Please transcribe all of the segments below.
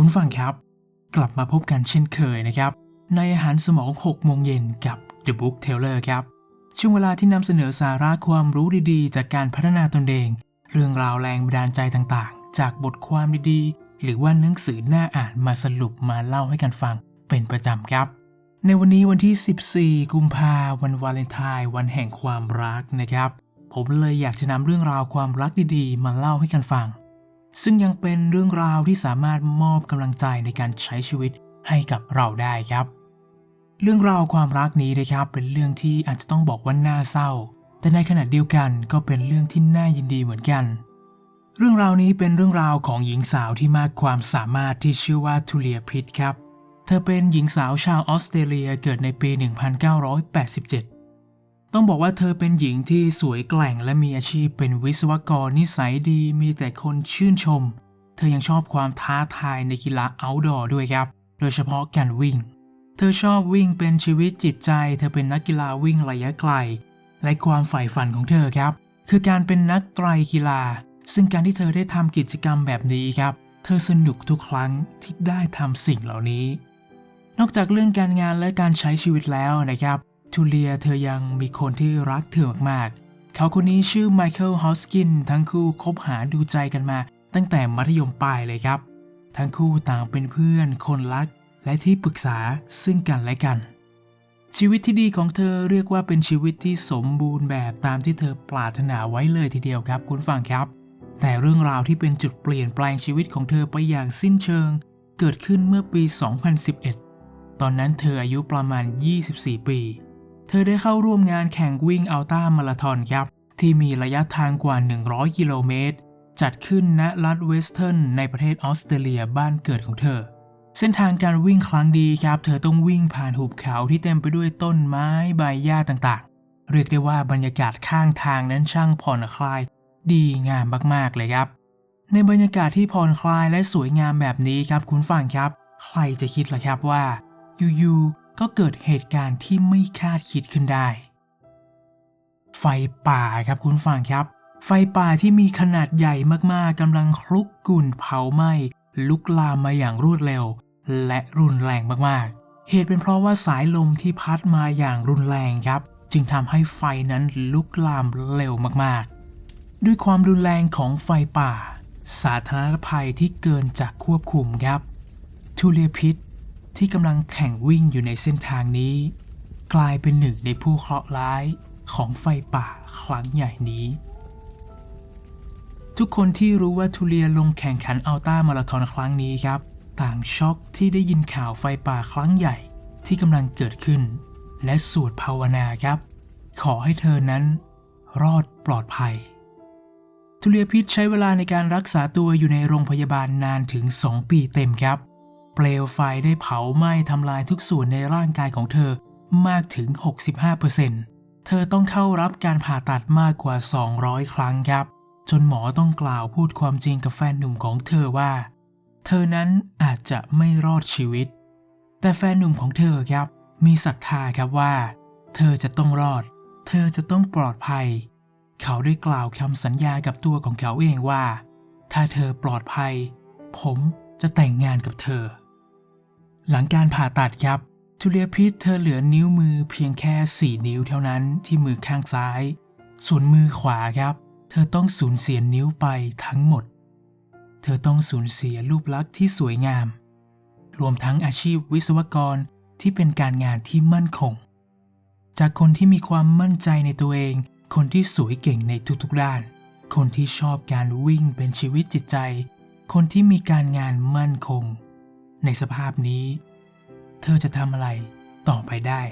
คุณฟังครับ กลับมาพบกันเช่นเคยนะครับ ในอาหารสมอง 6 โมงเย็นกับ The Book Teller ครับ ช่วงเวลาที่นำเสนอสาระความรู้ดีๆ จากการพัฒนาตนเอง เรื่องราวแรงบันดาลใจต่างๆ จากบทความดีๆ หรือว่าหนังสือหน้าอ่านมาสรุปมาเล่าให้กันฟังเป็นประจำครับ ในวันนี้วันที่ 14 กุมภาวันวาเลนไทน์วันแห่งความรักนะครับ ผมเลยอยากจะนำเรื่องราวความรักดีๆ มาเล่าให้กันฟัง ซึ่งยังเป็นเรื่องราวที่สามารถมอบกำลังใจในการใช้ชีวิตให้กับเราได้ครับ เรื่องราวความรักนี้นะครับเป็นเรื่องที่อาจจะต้องบอกว่าน่าเศร้า แต่ในขณะเดียวกันก็เป็นเรื่องที่น่ายินดีเหมือนกัน เรื่องราวนี้เป็นเรื่องราวของหญิงสาวที่มากความสามารถที่ชื่อว่าทูเลียพิทครับ เธอเป็นหญิงสาวชาวออสเตรเลียเกิดในปี 1987 ต้องบอกว่าเธอเป็นหญิงที่สวยแกร่งและมีอาชีพเป็นวิศวกรนิสัยดีมีแต่คนชื่นชม เธอยังชอบความท้าทายในกีฬา outdoor ด้วยครับ โดยเฉพาะการวิ่ง เธอชอบวิ่งเป็นชีวิตจิตใจ เธอเป็นนักกีฬาวิ่งระยะไกล และความใฝ่ฝันของเธอครับ คือการเป็นนักไตรกีฬา ซึ่งการที่เธอได้ทำกิจกรรมแบบนี้ครับ เธอสนุกทุกครั้งที่ได้ทำสิ่งเหล่านี้ นอกจากเรื่องการงานและการใช้ชีวิตแล้วนะครับ ทูเลียเธอยังมีคนที่รักเธอมากๆ เขาคนนี้ชื่อไมเคิลฮอสกินทั้งคู่คบหาดูใจกันมา ตั้งแต่มัธยมปลายเลยครับ ทั้งคู่ต่างเป็นเพื่อนคนรัก และที่ปรึกษาซึ่งกันและกัน ชีวิตที่ดีของเธอเรียกว่าเป็นชีวิตที่สมบูรณ์แบบตามที่เธอปรารถนาไว้เลยทีเดียวครับคุณฟังครับ แต่เรื่องราวที่เป็นจุดเปลี่ยนแปลงชีวิตของเธอไปอย่างสิ้นเชิง เกิดขึ้นเมื่อปี 2011 ตอนนั้นเธออายุประมาณ 24 ปี เธอได้เข้าร่วมงานแข่งวิ่งอัลต้ามาราธอนครับ ที่มีระยะทางกว่า 100 กิโลเมตร จัดขึ้นณรัฐเวสเทิร์นในประเทศออสเตรเลียบ้านเกิดของเธอ เส้นทางการวิ่งครั้งดีครับ เธอต้องวิ่งผ่านหุบเขาที่เต็มไปด้วยต้นไม้ใบหญ้าต่างๆ เรียกได้ว่าบรรยากาศข้างทางนั้นช่างผ่อนคลาย ดีงามมากๆเลยครับ ในบรรยากาศที่ผ่อนคลายและสวยงามแบบนี้ครับคุณฟังครับ ใครจะคิดล่ะครับว่าอยู่ๆ ก็เกิดเหตุการณ์ที่ไม่คาดคิดขึ้นได้ ไฟป่าครับคุณฟังครับ ไฟป่าที่มีขนาดใหญ่มากๆกำลังคลุกกลุ่นเผาไหม้ลุกลามมาอย่างรวดเร็ว และรุนแรงมากๆ เหตุเป็นเพราะว่าสายลมที่พัดมาอย่างรุนแรงครับ จึงทำให้ไฟนั้นลุกลามเร็วมากๆ ด้วยความรุนแรงของไฟป่า สาธารณภัยที่เกินจากควบคุมครับทูเลียพิษ ที่กำลังแข่งวิ่งอยู่ในเส้นทางนี้ กลายเป็นหนึ่งในผู้เคราะห์ร้ายของไฟป่าครั้งใหญ่นี้ ทุกคนที่รู้ว่าทูเลียลงแข่งขันอัลต้ามาราธอนครั้งนี้ครับ ต่างช็อกที่ได้ยินข่าวไฟป่าครั้งใหญ่ที่กำลังเกิดขึ้น และสวดภาวนาครับ ขอให้เธอนั้น รอดปลอดภัยทูเลียพิษใช้เวลาในการรักษาตัวอยู่ในโรงพยาบาลนานถึง 2 ปีเต็มครับ เปลวไฟได้เผาไหม้ทำลายทุกส่วนในร่างกายของเธอมากถึง 65%เธอต้องเข้ารับการผ่าตัดมากกว่า 200 ครั้งครับ จนหมอต้องกล่าวพูดความจริงกับแฟนหนุ่มของเธอว่า เธอนั้นอาจจะไม่รอดชีวิต แต่แฟนหนุ่มของเธอครับ มีศรัทธาครับว่า เธอจะต้องรอด เธอจะต้องปลอดภัย เขาได้กล่าวคำสัญญากับตัวของเขาเองว่า ถ้าเธอปลอดภัย ผมจะแต่งงานกับเธอ หลังการผ่าตัดครับทูเลียพิษเธอเหลือนิ้วมือเพียงแค่ 4 นิ้วเท่านั้นที่มือข้างซ้าย ส่วนมือขวาครับ เธอต้องสูญเสียนิ้วไปทั้งหมด เธอต้องสูญเสียรูปลักษณ์ที่สวยงาม รวมทั้งอาชีพวิศวกรที่เป็นการงานที่มั่นคง จากคนที่มีความมั่นใจในตัวเอง คนที่สวยเก่งในทุกๆด้าน คนที่ชอบการวิ่งเป็นชีวิตจิตใจ คนที่มีการงานมั่นคง ในสภาพนี้ เธอจะทำอะไรต่อไปได้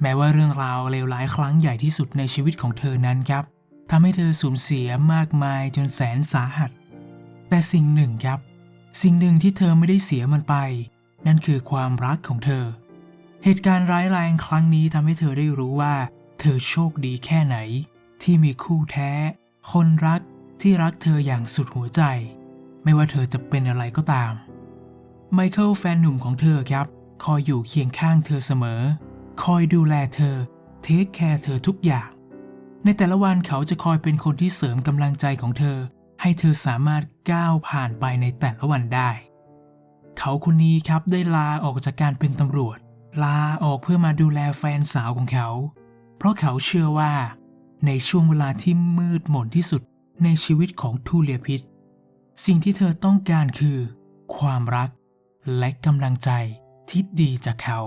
แม้ว่าเรื่องราวเลวร้ายครั้งใหญ่ที่สุดในชีวิตของเธอนั้นครับทำให้เธอสูญเสียมากมายจนแสนสาหัส แต่สิ่งหนึ่งครับ สิ่งหนึ่งที่เธอไม่ได้เสียมันไป นั่นคือความรักของเธอ เหตุการณ์ร้ายแรงครั้งนี้ทำให้เธอได้รู้ว่า เธอโชคดีแค่ไหน ที่มีคู่แท้ คนรักที่รักเธออย่างสุดหัวใจ ไม่ว่าเธอจะเป็นอะไรก็ตาม ไมเคิลแฟนหนุ่มของเธอครับ คอยอยู่เคียงข้างเธอเสมอ คอยดูแลเธอ เทคแคร์เธอทุกอย่าง ในแต่ละวันเขาจะคอยเป็นคนที่เสริมกำลังใจของเธอ ให้เธอสามารถก้าวผ่านไปในแต่ละวันได้ เขาคนนี้ครับได้ลาออกจากการเป็นตำรวจ ลาออกเพื่อมาดูแลแฟนสาวของเขา เพราะเขาเชื่อว่า ในช่วงเวลาที่มืดมนที่สุดในชีวิตของทูเลียพิษสิ่งที่เธอต้องการคือ ความรัก และกำลังใจที่ดีจากเขา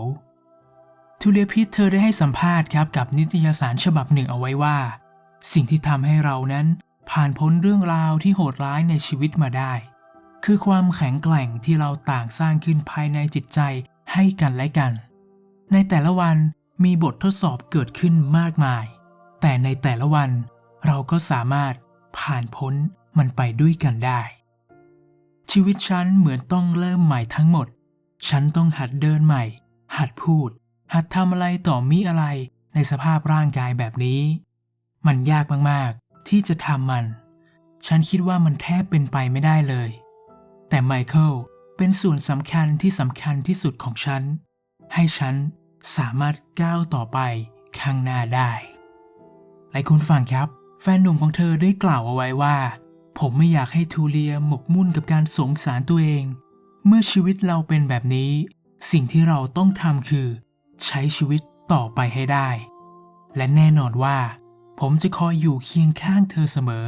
ทูเลียพิษเธอได้ให้สัมภาษณ์ครับกับนิตยสารฉบับหนึ่งเอาไว้ว่า สิ่งที่ทำให้เรานั้นผ่านพ้นเรื่องราวที่โหดร้ายในชีวิตมาได้ คือความแข็งแกร่งที่เราต่างสร้างขึ้นภายในจิตใจให้กันและกัน ในแต่ละวันมีบททดสอบเกิดขึ้นมากมาย แต่ในแต่ละวันเราก็สามารถผ่านพ้นมันไปด้วยกันได้ ชีวิตฉันเหมือนต้องเริ่มใหม่ทั้งหมด ฉันต้องหัดเดินใหม่ หัดพูด หัดทำอะไรต่อมีอะไรในสภาพร่างกายแบบนี้ มันยากมากๆ ที่จะทำมัน ฉันคิดว่ามันแทบเป็นไปไม่ได้เลย แต่ไมเคิลเป็นส่วนสำคัญที่สำคัญที่สุดของฉัน ให้ฉันสามารถก้าวต่อไปข้างหน้าได้และคุณฟังครับ แฟนหนุ่มของเธอได้กล่าวเอาไว้ว่า ผมไม่อยากให้ทูเลียหมกมุ่นกับการสงสารตัวเอง เมื่อชีวิตเราเป็นแบบนี้ สิ่งที่เราต้องทำคือ ใช้ชีวิตต่อไปให้ได้ และแน่นอนว่า ผมจะคอยอยู่เคียงข้างเธอเสมอ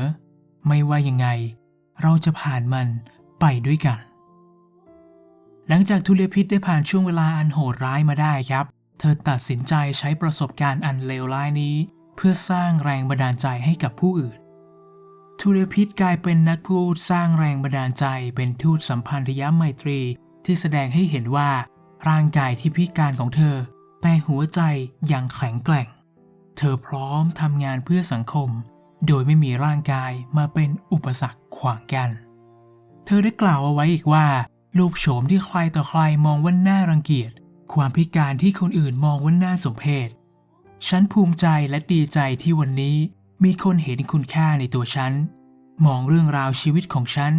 ไม่ว่ายังไง เราจะผ่านมันไปด้วยกัน หลังจากทูเลียพิษได้ผ่านช่วงเวลาอันโหดร้ายมาได้ครับ เธอตัดสินใจใช้ประสบการณ์อันเลวร้ายนี้ เพื่อสร้างแรงบันดาลใจให้กับผู้อื่น ทูเลียพิษกลายเป็นนักพูดสร้างแรงบันดาลใจเป็นทูตสัมพันธยไมตรีที่แสดงให้เห็นว่า ร่างกายที่พิการของเธอ แต่หัวใจยังแข็งแกร่ง เธอพร้อมทำงานเพื่อสังคม โดยไม่มีร่างกายมาเป็นอุปสรรคขวางกัน เธอได้กล่าวเอาไว้อีกว่ารูปโฉมที่ใครต่อใครมองว่าน่ารังเกียจ ความพิการที่คนอื่นมองว่าน่าสมเพชฉันภูมิใจและดีใจที่วันนี้ มีคนเห็นคุณค่าในตัวฉัน มองเรื่องราวชีวิตของฉัน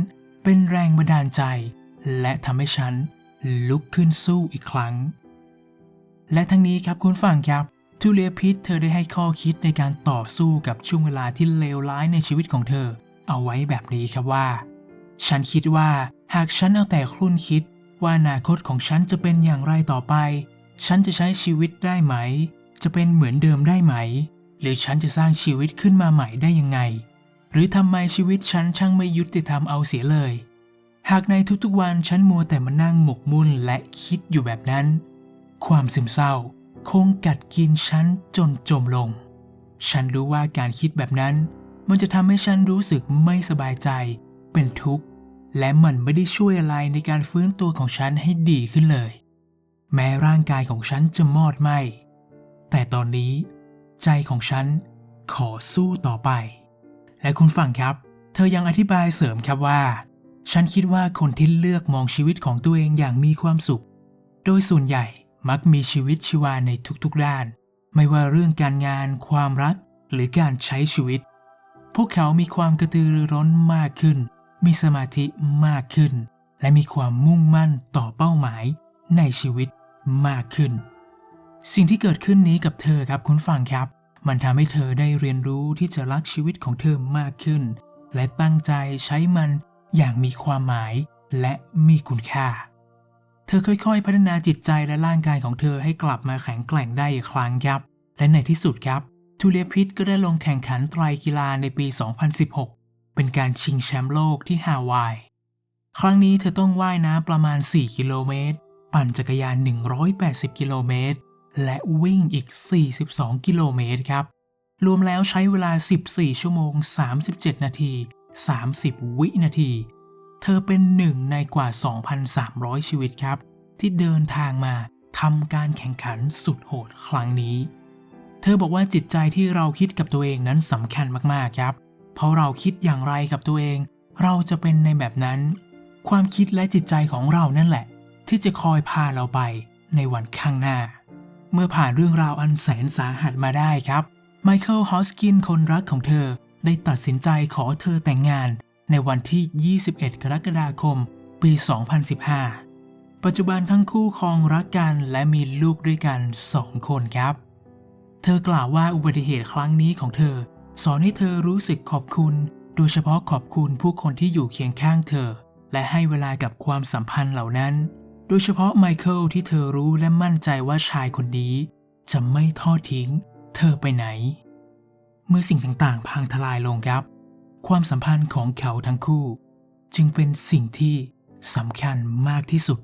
เป็นแรงบันดาลใจ และทำให้ฉันลุกขึ้นสู้อีกครั้ง และทั้งนี้ครับคุณฟังครับทูเลียพิษเธอได้ให้ข้อคิดในการต่อสู้กับช่วงเวลาที่เลวร้ายในชีวิตของเธอ เอาไว้แบบนี้ครับว่า ฉันคิดว่าหากฉันเอาแต่ครุ่นคิดว่าอนาคตของฉันจะเป็นอย่างไรต่อไป ฉันจะใช้ชีวิตได้ไหม จะเป็นเหมือนเดิมได้ไหม หรือฉันจะสร้างชีวิตขึ้นมาใหม่ได้ยังไง หรือทำไมชีวิตฉันช่างไม่ยุติธรรมเอาเสียเลย หากในทุกๆวันฉันมัวแต่มานั่งหมกมุ่นและคิดอยู่แบบนั้น ความซึมเศร้าคงกัดกินฉันจนจมลง ฉันรู้ว่าการคิดแบบนั้น มันจะทำให้ฉันรู้สึกไม่สบายใจ เป็นทุกข์ และมันไม่ได้ช่วยอะไรในการฟื้นตัวของฉันให้ดีขึ้นเลย แม้ร่างกายของฉันจะมอดไหมแต่ตอนนี้ ใจของฉันขอสู้ต่อไป และคุณฟังครับ เธอยังอธิบายเสริมครับว่า ฉันคิดว่าคนที่เลือกมองชีวิตของตัวเองอย่างมีความสุข โดยส่วนใหญ่มักมีชีวิตชีวาในทุกๆด้าน ไม่ว่าเรื่องการงาน ความรัก หรือการใช้ชีวิต พวกเขามีความกระตือรือร้นมากขึ้น มีสมาธิมากขึ้น และมีความมุ่งมั่นต่อเป้าหมายในชีวิตมากขึ้น สิ่งที่เกิดขึ้นนี้กับเธอครับคุณฟังครับ มันทำให้เธอได้เรียนรู้ที่จะรักชีวิตของเธอมากขึ้น และตั้งใจใช้มันอย่างมีความหมายและมีคุณค่า เธอค่อยๆ พัฒนาจิตใจและร่างกายของเธอให้กลับมาแข็งแกร่งได้อีกครั้งครับ และในที่สุดครับ ทูเลียพิษก็ได้ลงแข่งขันไตรกีฬาในปี 2016 เป็นการชิงแชมป์โลกที่ฮาวาย ครั้งนี้เธอต้องว่ายน้ำประมาณ 4 กิโลเมตร ปั่นจักรยาน 180 กิโลเมตร และวิ่งอีก 42 กิโลเมตรครับ รวมแล้วใช้เวลา 14 ชั่วโมง 37 นาที 30 วินาที เธอเป็นหนึ่งในกว่า 2,300 ชีวิตครับ ที่เดินทางมาทำการแข่งขันสุดโหดครั้งนี้ เธอบอกว่าจิตใจที่เราคิดกับตัวเองนั้นสำคัญมากๆครับ เพราะเราคิดอย่างไรกับตัวเอง เราจะเป็นในแบบนั้น ความคิดและจิตใจของเรานั่นแหละ ที่จะคอยพาเราไปในวันข้างหน้า เมื่อผ่านเรื่องราวอันแสนสาหัสมาได้ครับ ไมเคิลฮอสกินคนรักของเธอ ได้ตัดสินใจขอเธอแต่งงาน ในวันที่ 21 กรกฎาคม ปี 2015 ปัจจุบันทั้งคู่ครองรักกันและมีลูกด้วยกัน 2 คนครับ เธอกล่าวว่าอุบัติเหตุครั้งนี้ของเธอ สอนให้เธอรู้สึกขอบคุณ โดยเฉพาะขอบคุณผู้คนที่อยู่เคียงข้างเธอ และให้เวลากับความสัมพันธ์เหล่านั้น โดยเฉพาะไมเคิลที่เธอรู้และมั่นใจว่าชายคนนี้ จะไม่ทอดทิ้ง เธอไปไหน เมื่อสิ่งต่างๆ พังทลายลงครับ ความสัมพันธ์ของเขาทั้งคู่ จึงเป็นสิ่งที่สำคัญมากที่สุด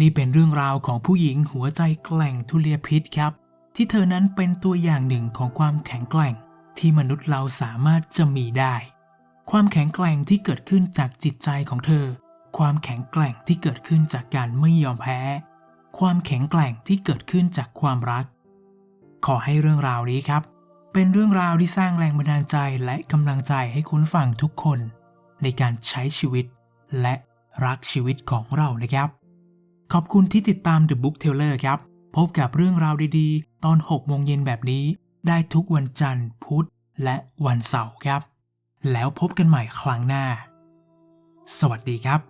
นี่เป็นเรื่องราวของผู้หญิงหัวใจแกล่งทุเลียพิษครับ ที่เธอนั้นเป็นตัวอย่างหนึ่งของความแข็งแกร่งที่มนุษย์เราสามารถจะมีได้ ความแข็งแกร่งที่เกิดขึ้นจากจิตใจของเธอ ความแข็งแกร่งที่เกิดขึ้นจากการไม่ยอมแพ้ ความแข็งแกร่งที่เกิดขึ้นจากความรัก ขอให้เรื่องราวนี้ครับ เป็นเรื่องราวที่สร้างแรงบันดาลใจและกำลังใจให้คุณฟังทุกคน ในการใช้ชีวิต และรักชีวิตของเรานะครับ ขอบคุณที่ติดตาม The Book Teller ครับ พบกับเรื่องราวดีๆ ตอน 6 โมงเย็นแบบนี้ ได้ทุกวันจันทร์ พุธ และวันเสาร์ครับ แล้วพบกันใหม่ครั้งหน้า สวัสดีครับ